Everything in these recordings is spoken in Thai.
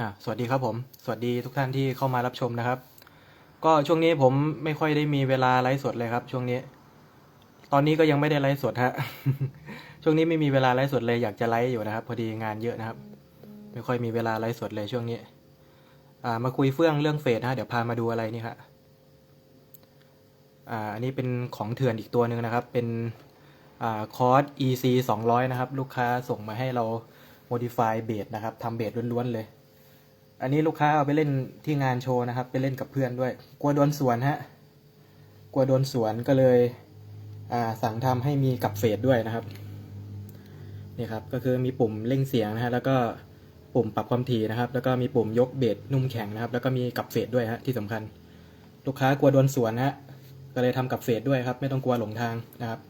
อะสวัสดีครับผม สวัสดีทุกท่านที่เข้ามารับชมนะครับ ก็ช่วงนี้ผมไม่ค่อยได้มีเวลาไลฟ์สดเลยครับ ช่วงนี้ ตอนนี้ก็ยังไม่ได้ไลฟ์สดฮะ ช่วงนี้ไม่มีเวลาไลฟ์สดเลยอยากจะไลฟ์อยู่นะครับ พอดีงานเยอะนะครับ ไม่ค่อยมีเวลาไลฟ์สดเลยช่วงนี้ อ่า มาคุยเฟื่องเรื่องเฟสนะฮะเดี๋ยวพามาดูอะไรนี่ครับอ่า อันนี้เป็นของเถื่อนอีกตัวหนึ่งนะครับ เป็นอ่าคอร์ส EC 200 นะครับ ลูกค้าส่งมาให้เรา modify เบสนะครับทำเบสล้วนๆเลย อันนี้ลูกค้าเอาไปเล่นที่งานโชว์นะครับ ไปเล่นกับเพื่อนด้วย กลัวโดนสวนฮะ กลัวโดนสวนก็เลยสั่งทำให้มีกับเฟดด้วยนะครับ นี่ครับ ก็คือมีปุ่มเร่งเสียงนะฮะ แล้วก็ปุ่มปรับความถี่นะครับ แล้วก็มีปุ่มยกเบสนุ่มแข็งนะครับ แล้วก็มีกับเฟดด้วยฮะที่สำคัญ ลูกค้ากลัวโดนสวนฮะ ก็เลยทำกับเฟดด้วยครับ ไม่ต้องกลัวหลงทางนะครับ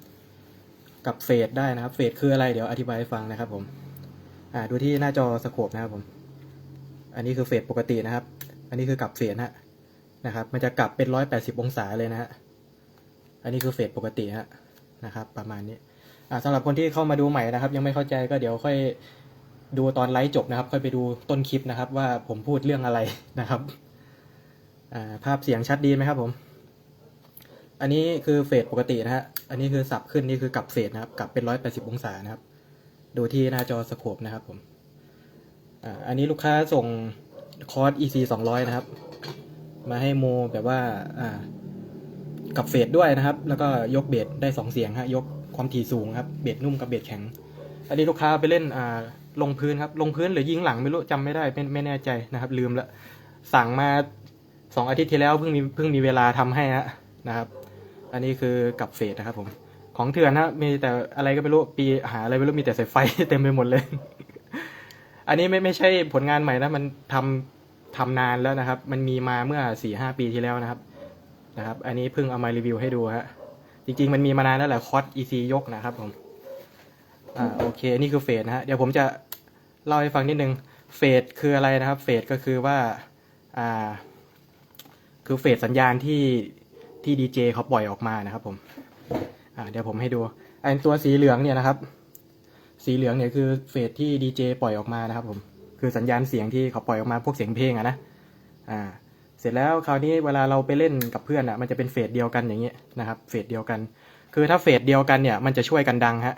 กับเฟดได้นะครับ เฟดคืออะไร เดี๋ยวอธิบายให้ฟังนะครับผม อ่า ดูที่หน้าจอสโคปนะครับผม อันนี้คือเฟดปกตินะครับ อันนี้คือกลับเฟดฮะนะครับ มันจะกลับเป็นร้อยแปดสิบองศาเลยนะฮะ อันนี้คือเฟดปกติฮะนะครับ ประมาณนี้อ่าสำหรับคนที่เข้ามาดูใหม่นะครับ ยังไม่เข้าใจก็เดี๋ยวค่อยดูตอนไลฟ์จบนะครับ ค่อยไปดูต้นคลิปนะครับ ว่าผมพูดเรื่องอะไรนะครับอ่าภาพเสียงชัดดีไหมครับผม อันนี้คือเฟดปกตินะฮะ อันนี้คือสับขึ้นนี่คือกลับเฟดนะครับ กลับเป็นร้อยแปดสิบองศานะครับ ดูที่หน้าจอสโคปนะครับผม อ่าอันนี้ลูกค้าส่งคอร์ส EC 200 นะครับ มาให้โมแบบว่าอ่ากับเฟดด้วยนะครับ แล้วก็ยกเบสได้สองเสียงฮะยกความถี่สูงครับเบสนุ่มกับเบสแข็ง อันนี้ลูกค้าไปเล่นอ่าลงพื้นครับ ลงพื้นหรือยิงหลังไม่รู้จำไม่ได้ไม่ไม่แน่ใจนะครับ ลืมละสั่งมาสองอาทิตย์ที่แล้วเพิ่งมีเพิ่งมีเวลาทำให้ฮะนะครับ อันนี้คือกับเฟดนะครับผม ของเถื่อนนะมีแต่อะไรก็ไม่รู้ปีหาอะไรไม่รู้มีแต่สายไฟเต็มไปหมดเลย อันนี้ไม่ไม่ใช่ผลงานใหม่นะมันทำทำนานแล้วนะครับ มันมีมาเมื่อสี่ห้าปีที่แล้วนะครับนะครับ อันนี้เพิ่งเอามารีวิวให้ดูฮะจริง ๆ มันมีมานานแล้วแหละคอร์ส EC ยกนะครับผมอ่าโอเคนี่คือเฟสนะฮะเดี๋ยวผมจะเล่าให้ฟังนิดนึงเฟสคืออะไรนะครับ เฟสก็คือว่าอ่าคือเฟสสัญญาณที่ที่ดีเจเขาปล่อยออกมานะครับผมอ่าเดี๋ยวผมให้ดูไอันตัวสีเหลืองเนี่ยนะครับ สีเหลืองเนี่ยคือเฟสที่ดีเจปล่อยออกมานะครับผมคือสัญญาณเสียงที่เขาปล่อยออกมาพวกเสียงเพลงอะนะอ่าเสร็จแล้วคราวนี้เวลาเราไปเล่นกับเพื่อนอะมันจะเป็นเฟสเดียวกันอย่างเงี้ยนะครับเฟสเดียวกัน คือถ้าเฟสเดียวกันเนี่ยมันจะช่วยกันดังฮะ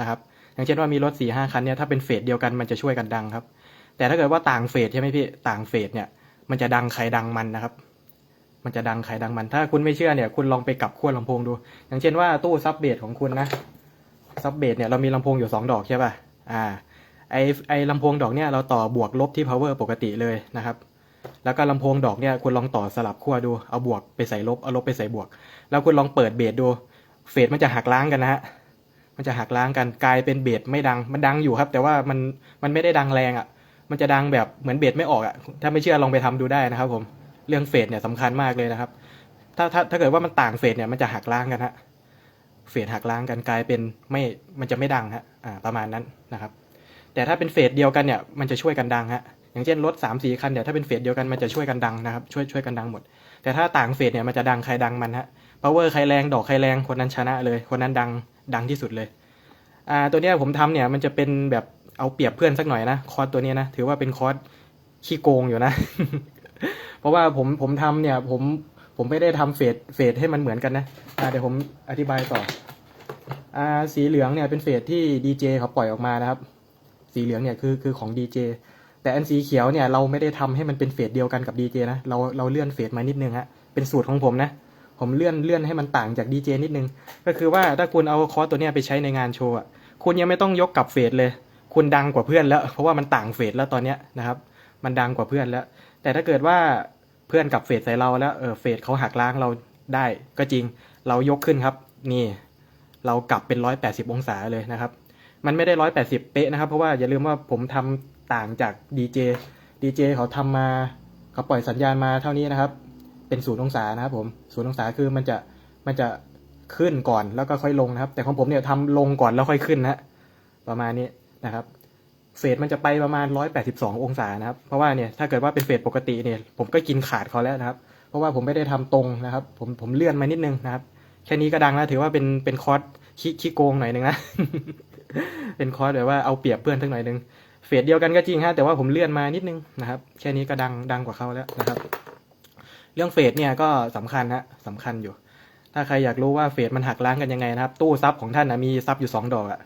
นะครับอย่างเช่นว่ามีรถสี่ห้าคันเนี่ยถ้าเป็นเฟสเดียวกันมันจะช่วยกันดังครับ แต่ถ้าเกิดว่าต่างเฟสใช่ไหมพี่ต่างเฟสเนี่ยมันจะดังใครดังมันนะครับ มันจะดังใครดังมัน ถ้าคุณไม่เชื่อเนี่ยคุณลองไปกลับขั้วลำโพงดู อย่างเช่นว่าตู้ซับเบสของคุณนะ ซับเบสเนี่ยเรามีลำโพงอยู่สองดอกใช่ป่ะ อ่า ไอไอลำโพงดอกเนี่ยเราต่อบวกลบที่ power ปกติเลยนะครับ แล้วก็ลำโพงดอกเนี่ยคุณลองต่อสลับขั้วดู เอาบวกไปใส่ลบ เอาลบไปใส่บวก แล้วคุณลองเปิดเบสดู เฟสมันจะหักล้างกันนะฮะ มันจะหักล้างกันกลายเป็นเบสไม่ดัง มันดังอยู่ครับ แต่ว่ามันมันไม่ได้ดังแรงอะ่ะ มันจะดังแบบเหมือนเบสไม่ออกอะ่ะ ถ้าไม่เชื่อลองไปทำดูได้นะครับผม เรื่องเฟสเนี่ยสำคัญมากเลยนะครับ ถ้าถ้าถ้าเกิดว่ามันต่างเฟสเนี่ยมันจะหักล้างกันฮะ เฟสหักล้างกันกลายเป็นไม่มันจะไม่ดังฮะอ่าประมาณนั้นนะครับ แต่ถ้าเป็นเฟสเดียวกันเนี่ยมันจะช่วยกันดังฮะอย่างเช่นรถสามสี่คันเนี่ยถ้าเป็นเฟสเดียวกันมันจะช่วยกันดังนะครับช่วยช่วยกันดังหมด แต่ถ้าต่างเฟสเนี่ยมันจะดังใครดังมันฮะ power ใครแรงดอกใครแรงคนนั้นชนะเลย คนนั้นดังดังที่สุดเลยอ่าตัวเนี้ยผมทำเนี่ยมันจะเป็นแบบเอาเปรียบเพื่อนสักหน่อยนะคอร์สตัวเนี้ยนะถือว่าเป็นคอร์สขี้โกงอยู่นะ เพราะว่าผมผมทำเนี่ยผม ผมไม่ได้ทำเฟสเฟสให้มันเหมือนกันนะอ่เดี๋ยวผมอธิบายต่ออ่าสีเหลืองเนี่ยเป็นเฟสที่ดีเจเขาปล่อยออกมานะครับ สีเหลืองเนี่ยคือคือของดีเจแต่อันสีเขียวเนี่ยเราไม่ได้ทำให้มันเป็นเฟสเดียวกันกับดีเจนะเราเราเลื่อนเฟสมานิดนึงฮะเป็นสูตรของผมนะ ผมเลื่อนเลื่อนให้มันต่างจากดีเจนิดนึง ก็คือว่าถ้าคุณเอาคอร์สตัวเนี้ยไปใช้ในงานโชว์อะคุณยังไม่ต้องยกกลับเฟสเลย คุณดังกว่าเพื่อนแล้ว เพราะว่ามันต่างเฟสแล้วตอนเนี้ยนะครับ มันดังกว่าเพื่อนแล้ว แต่ถ้าเกิดว่า เพื่อนกับเฟสใส่เราแล้วเออเฟสเขาหักล้างเราได้ก็จริงเรายกขึ้นครับ นี่ เรากลับเป็นร้อยแปดสิบองศาเลยนะครับ มันไม่ได้ร้อยแปดสิบเป๊ะนะครับ เพราะว่าอย่าลืมว่าผมทำต่างจากดีเจดีเจเขาทำมาเขาปล่อยสัญญาณมาเท่านี้นะครับ เป็นศูนย์องศานะครับผมศูนย์องศาคือมันจะมันจะขึ้นก่อนแล้วก็ค่อยลงนะครับ แต่ของผมเนี่ยทำลงก่อนแล้วค่อยขึ้นนะประมาณนี้นะครับ เฟสมันจะไปประมาณ 182 องศานะครับ เพราะว่าเนี่ยถ้าเกิดว่าเป็นเฟสปกติเนี่ยผมก็กินขาดเขาแล้วนะครับ เพราะว่าผมไม่ได้ทำตรงนะครับ ผมผมเลื่อนมานิดนึงนะครับ แค่นี้ก็ดังแล้วถือว่าเป็นเป็นคอร์สขี้ขี้โกงหน่อยนึงนะ เป็นคอร์สแบบว่าเอาเปรียบเพื่อนสักหน่อยนึง เฟสเดียวกันก็จริงฮะแต่ว่าผมเลื่อนมานิดนึงนะครับ แค่นี้ก็ดังดังกว่าเขาแล้วนะครับ เรื่องเฟสเนี่ยก็สำคัญฮะสำคัญอยู่ ถ้าใครอยากรู้ว่าเฟสมันหักล้างกันยังไงนะครับ ตู้ซับของท่านนะมีซับอยู่สองดอกอะ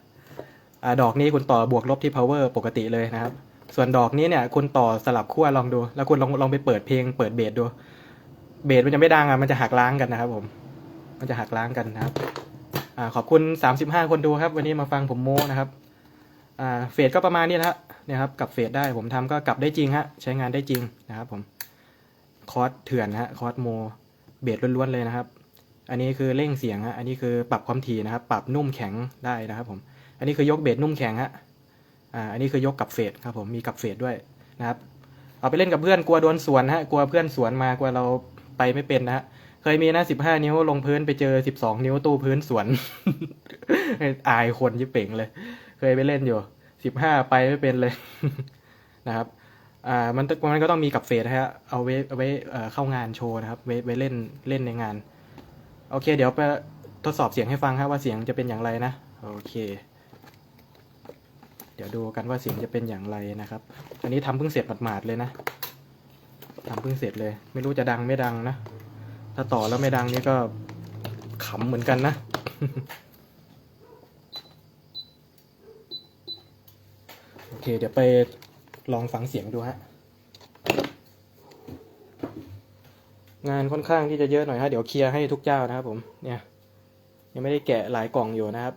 อดอกนี้คุณต่อบวกลบที่ power ปกติเลยนะครับ ส่วนดอกนี้เนี่ยคุณต่อสลับขั้วลองดู แล้วคุณลองลองไปเปิดเพลงเปิดเบสดู เบสมันจะไม่ดังอะมันจะหักล้างกันนะครับผม มันจะหักล้างกันนะครับอ่าขอบคุณ 35 คนดูครับ วันนี้มาฟังผมโม้นะครับอ่าเฟสก็ประมาณนี้นะฮะเนี่ยครับกลับเฟสได้ผมทำก็กลับได้จริงฮะใช้งานได้จริงนะครับผมคอร์สเถื่อนฮะคอร์สโมเบสล้วนๆเลยนะครับ อันนี้คือเร่งเสียงฮะอันนี้คือปรับความถี่นะครับ ปรับนุ่มแข็งได้นะครับผม อันนี้คือยกเบสนุ่มแข็งฮะอ่าอันนี้คือยกกับเฟสครับผมมีกับเฟสด้วยนะครับ เอาไปเล่นกับเพื่อนกลัวโดนสวนฮะกลัวเพื่อนสวนมากลัวเราไปไม่เป็นนะฮะเคยมีนะสิบห้านิ้วลงพื้นไปเจอสิบสองนิ้วตู้พื้นสวน อายคนยิบเป่งเลย เคยไปเล่นอยู่สิบห้าไปไม่เป็นเลยนะครับอ่ามันมันก็ต้องมีกับเฟสนะฮะเอาไว้เอาไว้เอ่อเข้างานโชว์นะครับไว้ไว้เล่นเล่นในงาน โอเค เดี๋ยวไปทดสอบเสียงให้ฟังครับว่าเสียงจะเป็นอย่างไรนะ โอเค เดี๋ยวดูกันว่าเสียงจะเป็นอย่างไรนะครับ อันนี้ทำเพิ่งเสร็จหมาดๆเลยนะทำเพิ่งเสร็จเลย ไม่รู้จะดังไม่ดังนะ ถ้าต่อแล้วไม่ดังนี่ก็ขำเหมือนกันนะ โอเค เดี๋ยวไปลองฟังเสียงดูฮะ งานค่อนข้างที่จะเยอะหน่อยฮะ เดี๋ยวเคลียร์ให้ทุกเจ้านะครับผม เนี่ย ยังไม่ได้แกะหลายกล่องอยู่นะครับ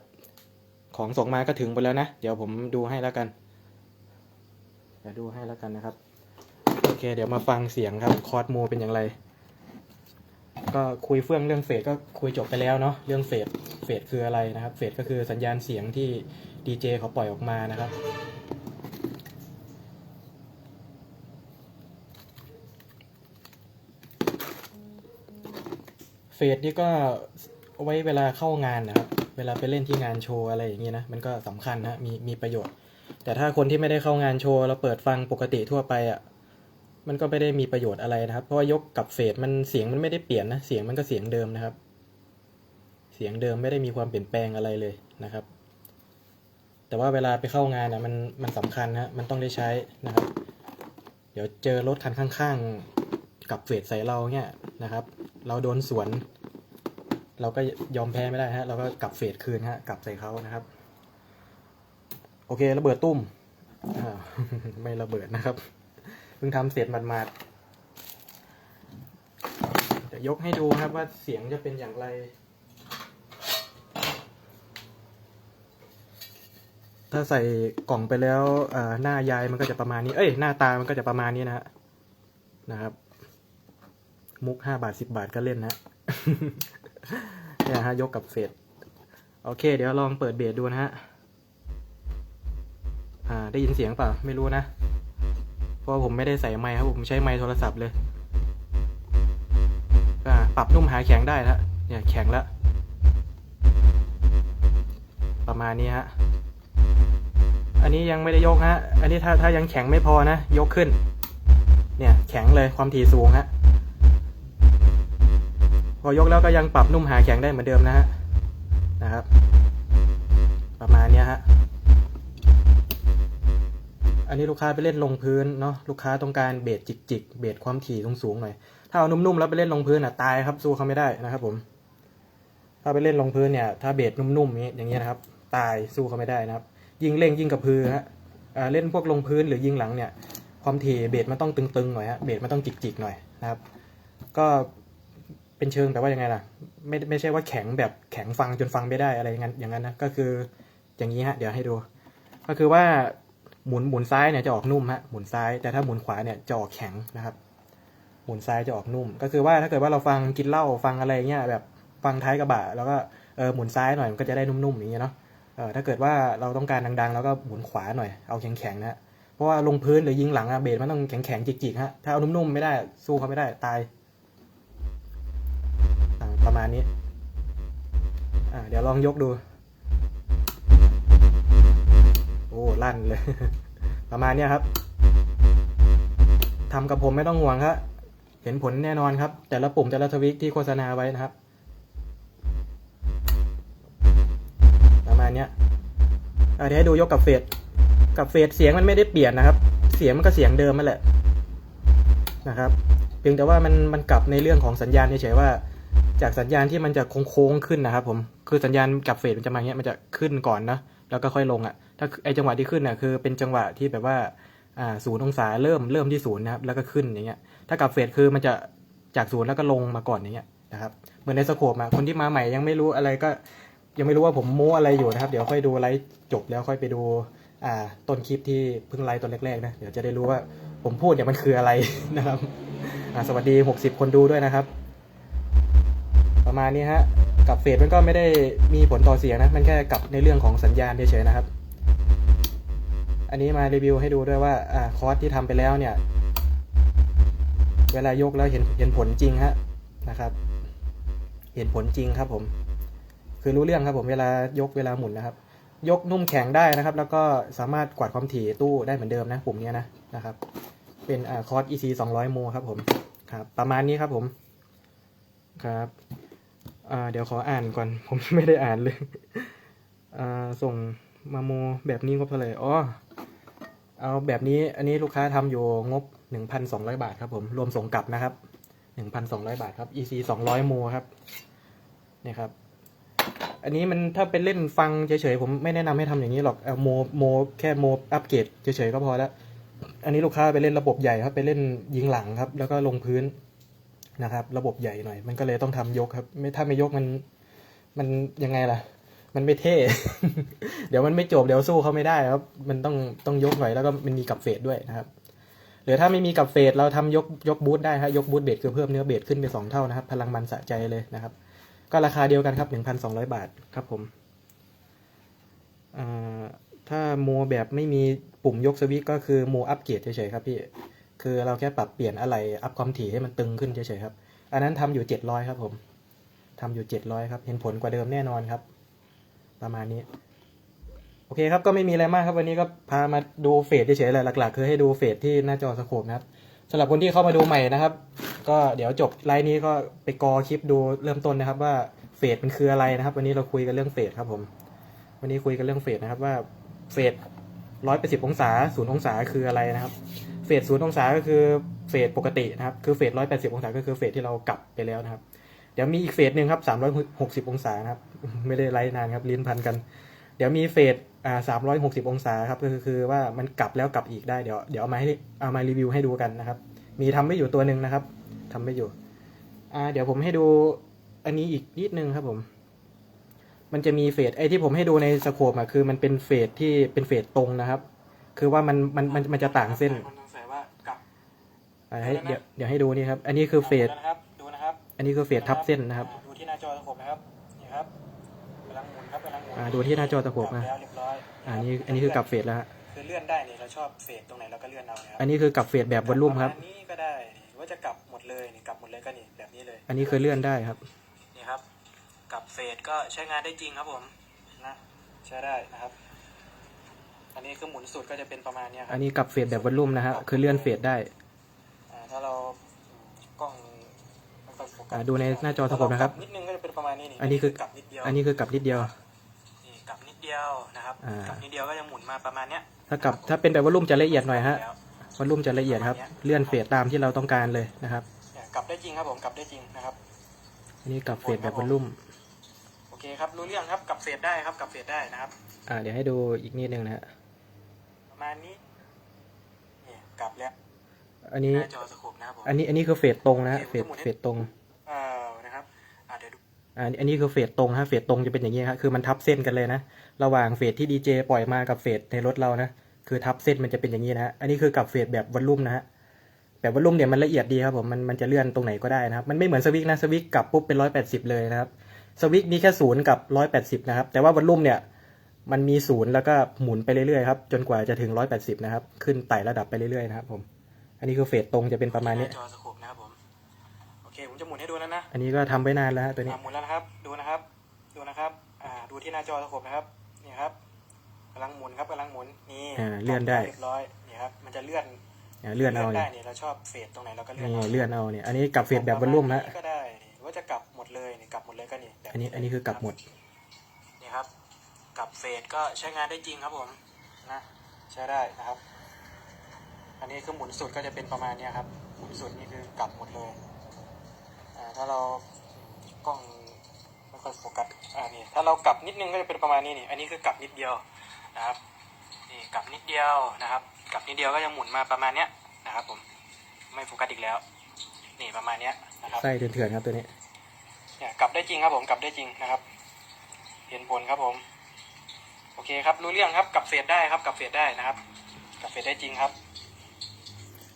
ของส่งมาก็ถึงไปแล้วนะ เดี๋ยวผมดูให้แล้วกันเดี๋ยวดูให้แล้วกันนะครับ โอเค เดี๋ยวมาฟังเสียงครับ คอร์ดโมเป็นอย่างไร ก็คุยเฟื่องเรื่องเฟสก็คุยจบไปแล้วเนาะ เรื่องเฟสเฟสคืออะไรนะครับ เฟสก็คือสัญญาณเสียงที่ดีเจเขาปล่อยออกมานะครับเฟสนี่ก็ไว้เวลาเข้างานนะครับ เวลาไปเล่นที่งานโชว์อะไรอย่างนี้นะมันก็สำคัญนะมีมีประโยชน์ แต่ถ้าคนที่ไม่ได้เข้างานโชว์เราเปิดฟังปกติทั่วไปอะ่ะมันก็ไม่ได้มีประโยชน์อะไรนะครับ เพราะว่ายกกับเฟสมันเสียงมันไม่ได้เปลี่ยนนะเสียงมันก็เสียงเดิมนะครับ เสียงเดิมไม่ได้มีความเปลี่ยนแปลงอะไรเลยนะครับ แต่ว่าเวลาไปเข้างานอะมันมันสำคัญนะมันต้องได้ใช้นะครับ เดี๋ยวเจอรถคันข้าง ๆ กับเฟสใส่เราเนี่ยนะครับ เราโดนสวน เราก็ยอมแพ้ไม่ได้ฮะ เราก็กลับเฟสคืนฮะ กลับใส่เขานะครับ โอเคระเบิดตุ้ม ไม่ระเบิดนะครับ เพิ่งทำเสร็จหมาดๆจะยกให้ดูครับว่าเสียงจะเป็นอย่างไร ถ้าใส่กล่องไปแล้วหน้ายายมันก็จะประมาณนี้ เอ้ย หน้าตามันก็จะประมาณนี้นะฮะ นะครับ มุกห้าบาทสิบาทก็เล่นนะ เนี่ยฮะยกกับเฟสโอเค เดี๋ยวลองเปิดเบสดูนะฮะอ่าได้ยินเสียงเปล่าไม่รู้นะ เพราะผมไม่ได้ใส่ไมค์ครับผมใช้ไมค์โทรศัพท์เลยอ่าปรับนุ่มหาแข็งได้นะเนี่ยแข็งล้วประมาณนี้ฮะอันนี้ยังไม่ได้ยกฮะอันนี้ถ้าถ้ายังแข็งไม่พอนะ ยกขึ้น เนี่ยแข็งเลยความถี่สูงฮะ พอยกแล้วก็ยังปรับนุ่มหาแข็งได้เหมือนเดิมนะฮะนะครับ ประมาณนี้ฮะอันนี้ลูกค้าไปเล่นลงพื้นเนาะลูกค้าต้องการเบสจิกๆเบสความถี่สูงๆหน่อยถ้าเอานุ่มๆแล้วไปเล่นลงพื้นอะตายครับสู้เขาไม่ได้นะครับ ผม ถ้าไปเล่นลงพื้นเนี่ย ถ้าเบสนุ่มๆอย่างนี้อย่างเงี้ยนะครับ ตายสู้เขาไม่ได้นะครับ ยิงเร่งยิงกับพื้นฮะเล่นพวกลงพื้นหรือยิงหลังเนี่ย ความถี่เบสมันต้องตึงๆหน่อยฮะเบสมันต้องจิกๆหน่อยนะครับ ก็ เป็นเชิงแบบว่ายังไงล่ะ ไม่ไม่ใช่ว่าแข็งแบบแข็งฟังจนฟังไม่ได้อะไรอย่างนั้นอย่างนั้นนะก็คืออย่างนี้ฮะ เดี๋ยวให้ดู ก็คือว่าหมุนหมุนซ้ายเนี่ยจะออกนุ่มฮะหมุนซ้ายแต่ถ้าหมุนขวาเนี่ยจะออกแข็งนะครับ หมุนซ้ายจะออกนุ่ม ก็คือว่าถ้าเกิดว่าเราฟังกินเหล้าฟังอะไรเงี้ยแบบฟังท้ายกระบะแล้วก็เออหมุนซ้ายหน่อยมันก็จะได้นุ่มๆอย่างเงี้ยเนาะเออถ้าเกิดว่าเราต้องการดังๆแล้วก็หมุนขวาหน่อยเอาแข็งๆนะฮะเพราะว่าลงพื้นหรือยิงหลังอะเบสมันต้องแข็งๆจิกๆฮะถ้าเอานุ่มๆไม่ได้สู้เขาไม่ได้ตาย ประมาณนี้ อ่าเดี๋ยวลองยกดู โอ้ลั่นเลย ประมาณนี้ครับทำกับผมไม่ต้องห่วงครับเห็นผลแน่นอนครับ แต่ละปุ่มแต่ละทวิกที่โฆษณาไว้นะครับ ประมาณนี้อะเดี๋ยวให้ดูยกกับเฟสกับเฟสเสียงมันไม่ได้เปลี่ยนนะครับ เสียงมันก็เสียงเดิมนั่นแหละนะครับ เพียงแต่ว่ามันมันกลับในเรื่องของสัญญาณเฉยๆว่า จากสัญญาณที่มันจะโค้งๆขึ้นนะครับ ผมคือสัญญาณกับเฟสมันจะมาอย่างเงี้ยมันจะขึ้นก่อนนะแล้วก็ค่อยลงอะถ้าไอจังหวะที่ขึ้นน่ะคือเป็นจังหวะที่แบบว่าอ่าศูนย์องศาเริ่มเริ่มที่ศูนย์นะครับแล้วก็ขึ้นอย่างเงี้ยถ้ากับเฟสคือมันจะจากศูนย์แล้วก็ลงมาก่อนอย่างเงี้ยนะครับเหมือนในสโคปอะคนที่มาใหม่ยังไม่รู้อะไรก็ยังไม่รู้ว่าผมโม้อะไรอยู่นะครับ เดี๋ยวค่อยดูไลฟ์จบแล้วค่อยไปดูอ่าต้นคลิปที่เพิ่งไลฟ์ตอนแรกๆนะเดี๋ยวจะได้รู้ว่าผมพูดเนี่ยมันคืออะไรนะครับสวัสดี 60 คนดูด้วยนะครับ ประมาณนี้ฮะกับเฟสมันก็ไม่ได้มีผลต่อเสียงนะ มันแค่กับในเรื่องของสัญญาณเฉยๆนะครับ อันนี้มารีวิวให้ดูด้วยว่าอ่าคอร์สที่ทำไปแล้วเนี่ย เวลายกแล้วเห็นเห็นผลจริงฮะนะครับ เห็นผลจริงครับผม คือรู้เรื่องครับผมเวลายกเวลาหมุนนะครับ ยกนุ่มแข็งได้นะครับ แล้วก็สามารถกวาดความถี่ตู้ได้เหมือนเดิมนะปุ่มเนี้ยนะนะครับ เป็นอ่าคอร์ส EC 200โมครับผมครับ ประมาณนี้ครับผมครับ เดี๋ยวขออ่านก่อน ผมไม่ได้อ่านเลยอ่าส่งมาโมแบบนี้งบเท่าไหร่อ๋อเอาแบบนี้อันนี้ลูกค้าทำอยู่งบ 1,200 บาทครับผม รวมส่งกลับนะครับ 1,200 บาทครับ EC 200โมครับเนี่ยครับ อันนี้มันถ้าเป็นเล่นฟังเฉยๆผมไม่แนะนำให้ทำอย่างนี้หรอกเอาโมโมแค่โมอัปเกรดเฉยๆก็พอแล้ว อันนี้ลูกค้าไปเล่นระบบใหญ่ครับ ไปเล่นยิงหลังครับ แล้วก็ลงพื้น นะครับ ระบบใหญ่หน่อย มันก็เลยต้องทำยกครับ ไม่ถ้าไม่ยกมัน มันยังไงล่ะ มันไม่เท่ เดี๋ยวมันไม่จบเดี๋ยวสู้เขาไม่ได้ครับ มันต้องต้องยกหน่อยแล้วก็มันมีกับเฟดด้วยนะครับหรือถ้าไม่มีกับเฟดเราทำยกยกบูทได้ครับยกบูทเบสคือเพิ่มเนื้อเบสขึ้นไปสองเท่านะครับ พลังมันสะใจเลยนะครับ ก็ราคาเดียวกันครับหนึ่งพันสองร้อยบาทครับผมถ้าโมแบบไม่มีปุ่มยกสวิตก็คือโมอัปเกรดเฉยๆครับพี่ คือเราแค่ปรับเปลี่ยนอะไรอัพความถี่ให้มันตึงขึ้นเฉยๆครับ อันนั้นทำอยู่เจ็ดร้อยครับผมทำอยู่เจ็ดร้อยครับ เห็นผลกว่าเดิมแน่นอนครับ ประมาณนี้ โอเคครับ ก็ไม่มีอะไรมากครับ วันนี้ก็พามาดูเฟสเฉยๆแหละหลัก ๆ คือให้ดูเฟสที่หน้าจอสโคปนะครับสำหรับคนที่เข้ามาดูใหม่นะครับ ก็เดี๋ยวจบไลน์นี้ก็ไปกอคลิปดูเริ่มต้นนะครับว่าเฟสมันคืออะไรนะครับ วันนี้เราคุยกันเรื่องเฟสครับผม วันนี้คุยกันเรื่องเฟสนะครับว่าเฟสร้อยแปดสิบองศาศูนย์องศาคืออะไรนะครับ เฟสศูนย์องศาก็คือเฟสปกตินะครับ คือเฟสร้อยแปดสิบองศาก็คือเฟสที่เรากลับไปแล้วนะครับ เดี๋ยวมีอีกเฟสหนึ่งครับสามร้อยหกสิบองศานะครับ ไม่ได้ไลฟ์นานครับลิ้นพันกัน เดี๋ยวมีเฟสอ่าสามร้อยหกสิบองศาครับก็คือว่ามันกลับแล้วกลับอีกได้เดี๋ยวเดี๋ยวเอามาให้เอามารีวิวให้ดูกันนะครับ มีทำไม่อยู่ตัวหนึ่งนะครับทำไม่อยู่อ่าเดี๋ยวผมให้ดูอันนี้อีกนิดนึงครับผมมันจะมีเฟสไอ้ที่ผมให้ดูในสโคปอะคือมันเป็นเฟสที่เป็นเฟสตรงนะครับ คือว่ามันมันมันมันจะต่างเส้น คนสงสัยว่ากลับ อ่าให้เดี๋ยวเดี๋ยวให้ดูนี่ครับ อันนี้คือเฟสนะครับดูนะครับ อันนี้คือเฟสทับเส้นนะครับอ่าดูที่หน้าจอตะขบนะครับนี่ครับกำลังหมุนครับกำลังหมุนอ่าดูที่หน้าจอตะขบนะกลัแล้วเรียบร้อยอ่านี่อันนี้คือกลับเฟสแล้วฮะคือเลื่อนได้นี่เราชอบเฟสตรงไหนเราก็เลื่อนเอาเนี่ยครัอันนี้คือกลับเฟสแบบวอลลุ่มครับอันนี้ก็ได้นี่หรือว่าจะกลับหมดเลยนี่กลับหมดเลยก็นี่แบบนี้เลย อันนี้คือเลื่อนได้ครับนี่ครับกลับเฟสก็ใช้งานได้จริงครับผมนะใช้ได้นะครับอันนี้คือหมุนสุดก็จะเป็นประมาณเนี้ยคอัรับนนี้กลับเฟสแบบวอลลุ่มนะฮะคือเลื่อนเฟสได้ อ่าถ้าเรากล้องไม่ค่ อยโฟกัสอ่าดูในหน้าจอสโคปนะครับ นิดนึงก็จะเป็นประมาณนี้นี่อันนี้คือกลับนิดเดียวอันนี้คือกลับนิดเดียว นี่กลับนิดเดียวนะครับอ่า กลับนิดเดียวก็จะหมุนมาประมาณเนี้ยถ้ากลับถ้าเป็นแบบวอลลุ่มจะละเอียดหน่อยฮะแล้ววอลลุ่มจะละเอียดครับ เลื่อนเฟสตามที่เราต้องการเลยนะครับ เนี่ยกลับได้จริงครับผมกลับได้จริงนะครับ อันนี้กลับเฟสแบบวอลลุ่ม โอเคครับรู้เรื่องครับกลับเฟสได้ครับกลับเฟสได้นะครับ อ่า เดี๋ยวให้ดูอีกนิดนึงนะฮะ ประมาณนี้เนี่ยกลับแล้วอันนี้ หน้าจอสโคปนะครับผมอันนี้อันนี้คือเฟสตรงนะฮะ เฟสเฟสตรง เออนะครับอ่าเดี๋ยวดู อันนี้คือเฟสตรงฮะเฟสตรงจะเป็นอย่างนี้ครับคือมันทับเส้นกันเลยนะ ระหว่างเฟสที่ดีเจปล่อยมากับเฟสในรถเรานะ คือทับเส้นมันจะเป็นอย่างนี้นะฮะ อันนี้คือกับเฟสแบบวอลลุ่มนะฮะ แบบวอลลุ่มเนี่ยมันละเอียดดีครับผม มันมันจะเลื่อนตรงไหนก็ได้นะครับ มันไม่เหมือนสวิกนะสวิกกลับปุ๊บเป็นร้อยแปดสิบเลยนะครับ สวิกมีแค่ศูนย์กับร้อยแปดสิบนะครับ แต่ว่าวอลลุ่มเนี่ยมันมีศูนย์แล้วก็หมุนไปเรื่อยๆครับ จนกว่าจะถึงร้อยแปดสิบนะครับ ขึ้นไต่ระดับไปเรื่อยๆนะครับผม อันนี้คือเฟสตรงจะเป็นประมาณนี้ จะหมุนให้ดูแล้วนะ อันนี้ก็ทำไว้นานแล้วฮะตัวนี้อ่าหมุนแล้วนะครับ ดูนะครับ ดูนะครับ อ่า ดูที่หน้าจอสโคปนะครับ นี่ครับกำลังหมุนครับกำลังหมุน นี่อ่าเลื่อนได้เรียบร้อย นี่ครับ มันจะเลื่อนอ่าเลื่อนเอาได้เนี่ยนี่เราชอบเฟดตรงไหนเราก็เลื่อนนี่เอาเลื่อนเอาเนี่ย อันนี้กลับเฟสแบบวอลลุ่มฮะก็ได้นี่หรือว่าจะกลับหมดเลยนี่กลับหมดเลยก็นี่แบบอันนี้ อันนี้คือกลับหมด นี่ครับ กลับเฟดก็ใช้งานได้จริงครับผม นะ ใช้ได้นะครับ อันนี้คือหมุนสุดก็จะเป็นประมาณเนี้ยครับ หมุนสุดนี่คือกลับหมดเลยอ่า ถ้าเรากล้องไม่ค่อยโฟกัสอ่านี่ถ้าเรากลับนิดนึงก็จะเป็นประมาณนี้นี่อันนี้คือกลับนิดเดียวนะครับนี่กลับนิดเดียวนะครับกลับนิดเดียวก็จะหมุนมาประมาณเนี้ยนะครับผมไม่โฟกัสอีกแล้ว นี่ประมาณเนี้ยนะครับไส้เถื่อนๆครับตัวนี้เนี่ยกลับได้จริงครับผมกลับได้จริงนะครับเห็นผลครับผม โอเคครับรู้เรื่องครับกลับเฟดได้ครับกลับเฟดได้นะครับกลับเฟดได้จริงครับ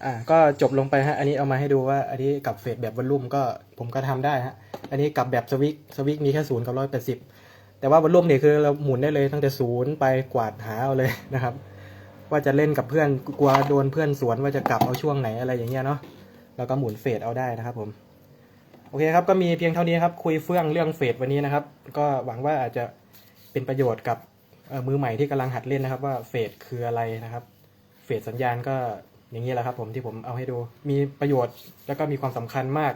อ่าก็จบลงไปฮะ อันนี้เอามาให้ดูว่า อันนี้กับเฟดแบบวอลลุ่มก็ผมก็ทำได้ฮะ อันนี้กับแบบสวิกสวิกมีแค่ศูนย์กับร้อยแปดสิบแต่ว่าวอลลุ่มเนี่ยคือเราหมุนได้เลยตั้งแต่ศูนย์ไปกวาดหาเอาเลยนะครับ ว่าจะเล่นกับเพื่อนกลัวโดนเพื่อนสวนว่าจะกลับเอาช่วงไหนอะไรอย่างเงี้ยเนาะแล้วก็หมุนเฟดเอาได้นะครับผมโอเคครับก็มีเพียงเท่านี้ครับคุยเฟื่องเรื่องเฟดวันนี้นะครับ ก็หวังว่าอาจจะเป็นประโยชน์กับมือใหม่ที่กำลังหัดเล่นนะครับ ว่าเฟดคืออะไรนะครับ เฟดสัญญาณก็ อย่างนี้แหละครับผมที่ผมเอาให้ดู มีประโยชน์แล้วก็มีความสำคัญมาก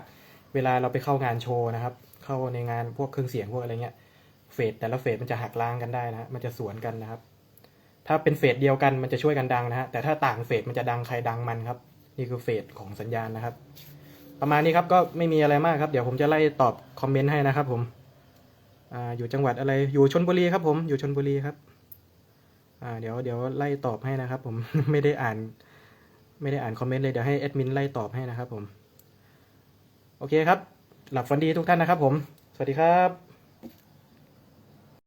เวลาเราไปเข้างานโชว์นะครับ เข้าในงานพวกเครื่องเสียงพวกอะไรเงี้ย เฟดแต่ละเฟดมันจะหักล้างกันได้นะฮะมันจะสวนกันนะครับ ถ้าเป็นเฟดเดียวกันมันจะช่วยกันดังนะฮะ แต่ถ้าต่างเฟดมันจะดังใครดังมันครับ นี่คือเฟดของสัญญาณนะครับ ประมาณนี้ครับก็ไม่มีอะไรมากครับ เดี๋ยวผมจะไล่ตอบคอมเมนต์ให้นะครับผมออยู่จังหวัดอะไร อยู่ชนบุรีครับ ผม อยู่ชนบุรีครับ เดี๋ยวเดี๋ยวไล่ตอบให้นะครับ ผม ไม่ได้อ่าน ไม่ได้อ่านคอมเมนต์เลยเดี๋ยวให้แอดมินไล่ตอบให้นะครับผม โอเคครับ หลับฝันดีทุกท่านนะครับผม สวัสดีครับ